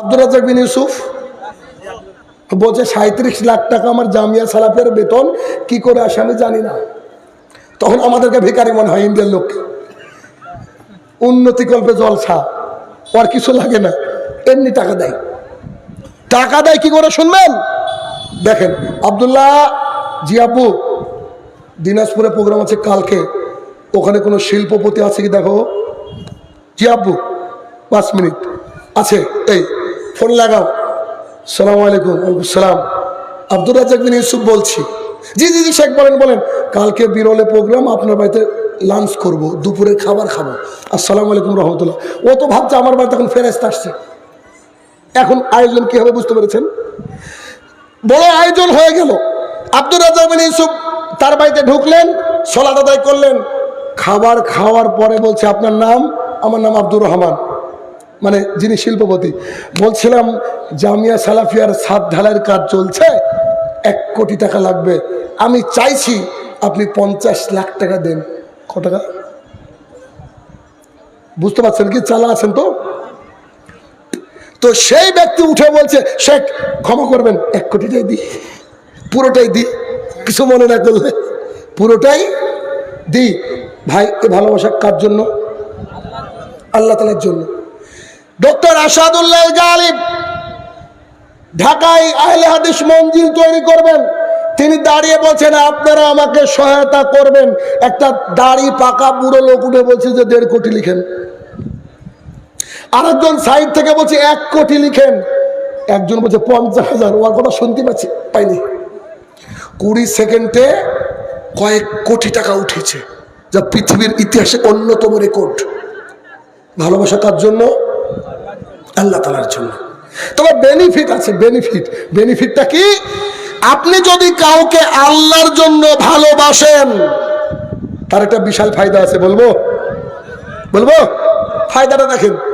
আব্দুল রাজাক বিন ইউসুফ বলছে সাঁত্রিশ লাখ টাকা আমার জামিয়া সালাফের বেতন, কি করে আসে আমি জানি না। তখন আমাদেরকে ভিকারি মনে হয়, ইন্ডিয়ার লোককে উন্নতি কল্পে জলসা, আর কিছু লাগে না, এমনি টাকা দেয়। টাকা দেয় কি করে শুনবেন? দেখেন, আবদুল্লাহ জিয়াবু দিনাজপুরে প্রোগ্রাম আছে কালকে, ওখানে কোনো শিল্পপতি আছে কি দেখো? জিয়াবু পাঁচ মিনিট, আছে, এই ফোন লাগাও। সালাম আলাইকুম সালাম। আব্দুর রাজাক বিন ইউসুফ বলছি। জি জি জি, শেখ বলেন বলেন। কালকে বিরলে প্রোগ্রাম আপনার বাড়িতে লাঞ্চ করব দুপুরে খাবার খাব। আসসালামু আলাইকুম রহমতুল্লাহ। ও তো ভাবছে আমার বাড়িতে এখন ফেরেস্ত আসছে। এখন আয়োজন কি হবে বুঝতে পেরেছেন? বড় আয়োজন হয়ে গেল। আব্দুর রাজাক বিন ইউসুফ তার বাড়িতে ঢুকলেন, সলাত আদায় করলেন। খাবার খাওয়ার পরে বলছে, আপনার নাম? আমার নাম আব্দুর রহমান। মানে যিনি শিল্পপতি, বলছিলাম, জামিয়া সালাফিয়ার সাত ঢালাইয়ের কাজ চলছে, এক কোটি টাকা লাগবে। আমি চাইছি আপনি পঞ্চাশ লাখ টাকা দেন। ক টাকা? বুঝতে পারছেন কি? চালা আছেন তো? তো সেই ব্যক্তি উঠে বলছে, শেখ, ক্ষমা করবেন, এক কোটিটাই দি পুরোটাই দি কিছু মনে না করলে পুরোটাই দি ভাই, এ ভালোবাসা কার জন্য? আল্লাহ তালার জন্য। ডক্টর আসাদুল্লাহ গালিব ঢাকায় আহলে হাদিস মঞ্জিল তৈরি করবেন। তিনি দাঁড়িয়ে বলছেন, আপনারা আমাকে সহায়তা করবেন। একটা দাড়ি পাকা বুড়ো লোক উঠে বলছে যে, দেড় কোটি লিখেন। আরেকজন সাইড থেকে বলছে, এক কোটি লিখেন। একজন বলছে, পঞ্চাশ হাজার। ওর কথা শুনতে পাচ্ছি, পাইনি। কুড়ি সেকেন্ডে কয়েক কোটি টাকা উঠেছে, যা পৃথিবীর ইতিহাসে অন্যতম রেকর্ড। ভালোবাসা কার জন্য? আল্লাহ তালার জন্য। তবে বেনিফিট আছে বেনিফিট বেনিফিটটা কি? আপনি যদি কাউকে আল্লাহর জন্য ভালোবাসেন, তার একটা বিশাল ফায়দা আছে, বলব? বলব? ফায়দাটা দেখেন।